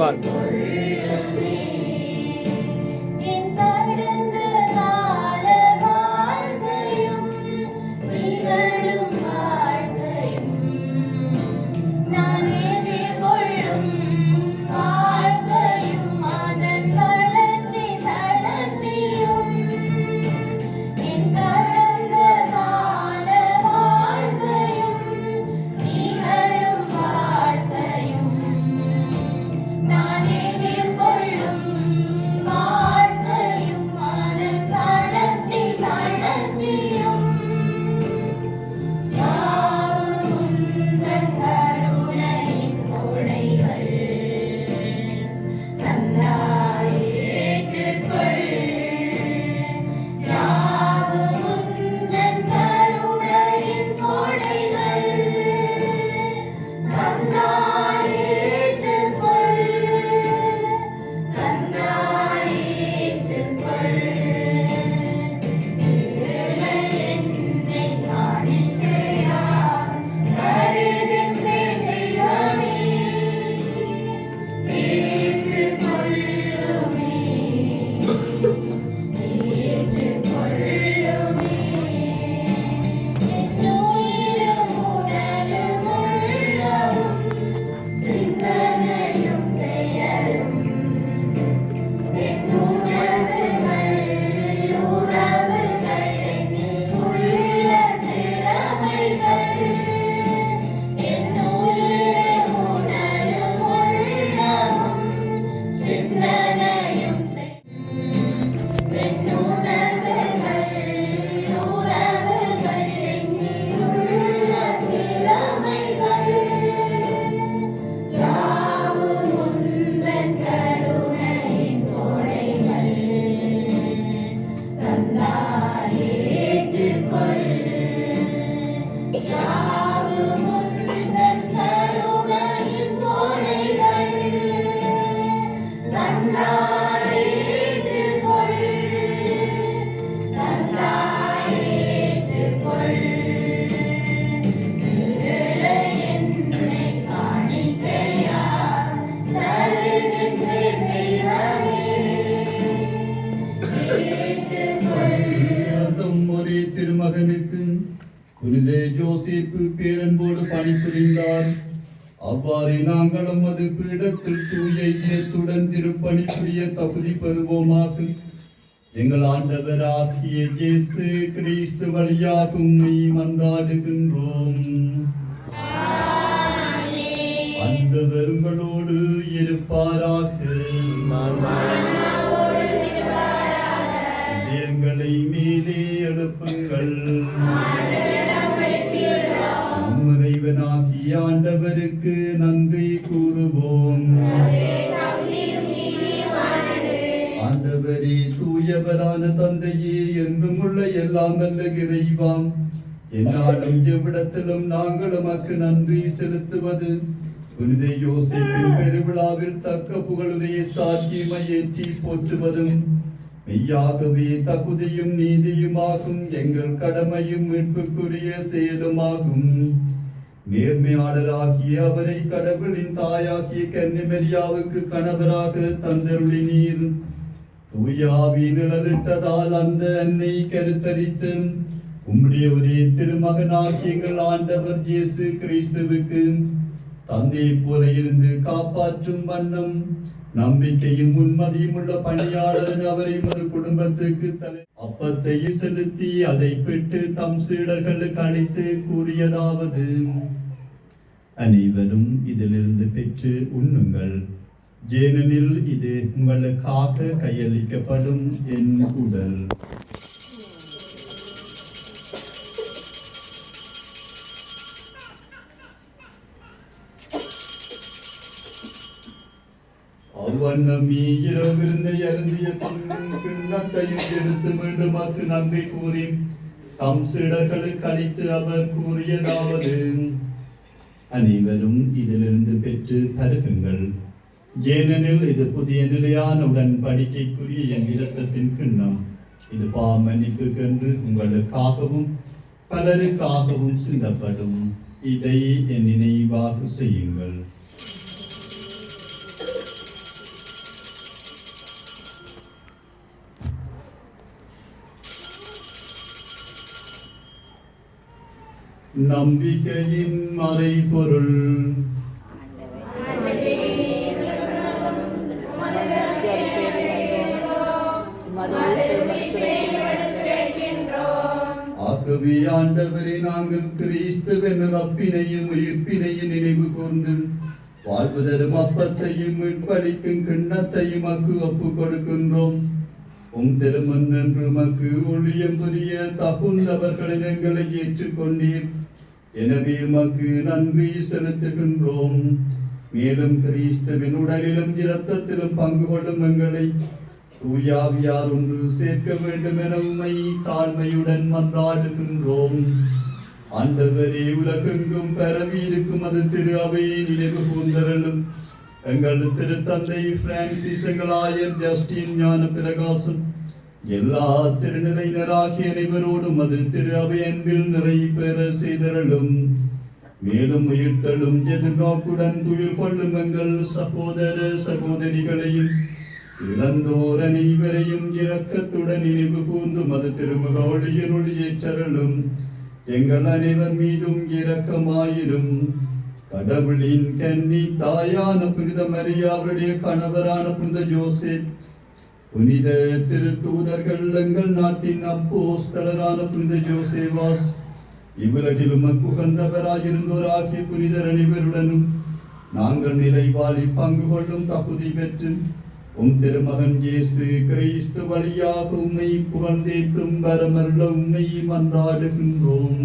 ধন্যবাদ। Amen. ஒரே திருமகனுக்கு புனித ஜோசேப்பு பேரன்போடு பணிபுரிந்தார். அவ்வாறு நாங்களும் அது பீடத்தில் தூய இதயத்துடன் திருப்பணி புரிய தகுதி பெறுவோமாக. எங்கள் ஆண்டவராகிய இயேசு கிறிஸ்து வழியாக உம்மை மன்றாடுகின்றோம். ஆண்டவர் உங்களோடு இருப்பாராக. தேவனாகிய ஆண்டவருக்கு நன்றி கூறுவோம். ஆண்டவரே தூயவரான தந்தையே என்றும் உள்ள எல்லாம் அல்ல இறைவாம் என்னாலும் எவ்விடத்திலும் நாங்கள் உமக்கு நன்றி செலுத்துவது. புனித யோசிப்பின் பெருவிழாவில் தக்க புகழுடைய சாட்சியமை ஏற்றி போற்றுவதும். மெய்யாகவே தகுதியும் நீதியுமாகும். எங்கள் கடமையும் மீட்புக்குரிய செயலுமாகும். நேர்மையாளராகிய அவரை கடவுளின் தாயாகிய கன்னிமரியாவுக்கு கணவராக தந்தருளினீர் தூயாவி நிழலிட்டதால் அந்த அன்னை கருத்தரித்து உம்முடைய ஒரே திருமகனாகிய எங்கள் ஆண்டவர் இயேசு கிறிஸ்துவுக்கு தந்தை போல இருந்து காப்பாற்றும் வண்ணம் நம்பிக்கையும் உண்மதியும் உள்ள பணியாளர் அவரை மது குடும்பத்துக்கு தலை செலுத்தி அதை பெற்று தம் சீடர்களுக்கு அளித்து கூறியதாவது அனைவரும் இதிலிருந்து பெற்று உண்ணுங்கள். ஏனெனில் இது உங்களுக்காக கையளிக்கப்படும் என் உடல். அவ்வண்ணமே இரவிருந்தை அருந்திய கிண்ணத்தையும் எடுத்து மீண்டுமாக்கு நன்றி கூறி தம் சிடர்களுக்கு அளித்து அவர் கூறியதாவது அனைவரும் இதிலிருந்து பெற்று பருகுங்கள். ஏனெனில் இது புதிய நிலையான உடன்படிக்கைக்குரிய என் இரத்தத்தின் கிண்ணம். இது பாமன்னிப்புக்கென்று உங்களுக்காகவும் பலருக்காகவும் சிந்தப்படும். இதை என் நினைவாக செய்யுங்கள். நம்பிக்கையின் மறைபொருள். ஆகவே ஆண்டவரே நாங்கள் கிறிஸ்துவின் ரப்பினையும் உயிர்ப்பினையும் நினைவு கூர்ந்து வாழ்வதரும் அப்பத்தையும் மீட்பளிக்கும் கிண்ணத்தையும் அக்கு ஒப்பு கொடுக்கின்றோம் உம் திருமன் என்று மக்கு ஒளியம் புரிய தகுந்தவர்களின் எங்களை ஏற்றுக்கொண்டீர். எனவே உமக்கு நன்றி செலுத்துகின்றோம். மேலும் கிறிஸ்தவின் உடலிலும் இரத்தத்திலும் பங்கு கொள்ளும் எங்களை தூயாவியார் ஒன்று சேர்க்க வேண்டும் என உண்மை தாழ்மையுடன் மன்றாடுகின்றோம். ஆண்டவரே உலகெங்கும் பரவி இருக்கும் அது திரு அவையை நினைவு கூர்ந்தரலும் எங்கள் திருத்தந்தை பிரான்சிஸ் எங்கள் ஆயர் ஜஸ்டின் ஞான பிரகாசம் எல்லா திருநிலையினராகிய அனைவரோடும் அது திரு அவை அன்பில் நிறை பெற செய்தரலும் மேலும் உயிர்த்தலும் எதிர்நோக்குடன் துயில் கொள்ளும் எங்கள் சகோதர சகோதரிகளையும் இறந்தோர் அனைவரையும் இரக்கத்துடன் நினைவு கூர்ந்து மது திருமுக ஒளியின் ஒளியேற்றலும் எங்கள் அனைவர் மீதும் இரக்கமாயிரும். கடவுளின் கன்னி தாயான புனித மரியா அவருடைய கணவரான புனித ஜோசேப் புனித திருத்தூதர்கள் எங்கள் நாட்டின் அப்போஸ்தலரான புனித ஜோசேவாஸ் இவ்வுலகிலும் அக்குகந்தவராயிருந்தோராகிய புனிதர் அனைவருடனும் நாங்கள் நிலைவாழி பங்கு கொள்ளும் தகுதி பெற்று உம் திருமகன் இயேசு கிறிஸ்து வழியாக உம்மை புகழ்ந்தேத்தும் வரமருள உம்மை மன்றாடுகின்றோம்